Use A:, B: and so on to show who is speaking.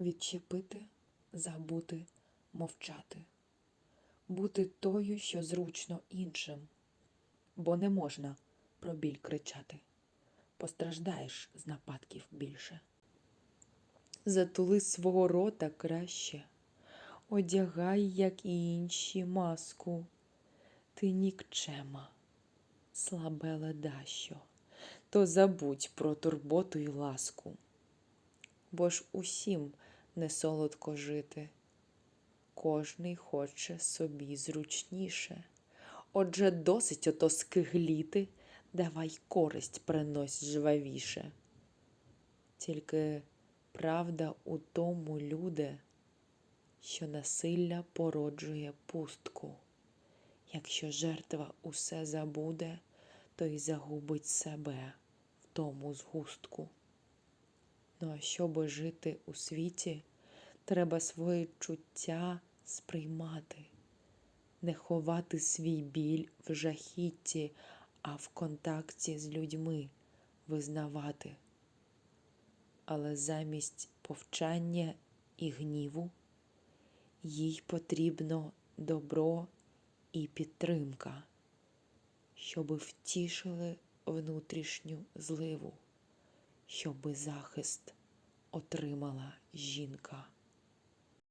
A: відчепити, забути, мовчати, бути тою, що зручно іншим, бо не можна про біль кричати, постраждаєш з нападків більше. Затули свого рота краще, одягай, як і інші, маску, ти нікчема, слабе ледащо, то забудь про турботу й ласку. Бо ж усім не солодко жити. Кожний хоче собі зручніше. Отже, досить ото скигліти, давай користь принось жвавіше. Тільки правда у тому, люде, що насилля породжує пустку. Якщо жертва усе забуде, то й загубить себе в тому згустку. Ну а щоб жити у світі, треба свої чуття сприймати, не ховати свій біль в жахітті, а в контакті з людьми визнавати. Але замість повчання і гніву їй потрібно добро і підтримка, щоби втішили внутрішню зливу щоби захист отримала жінка.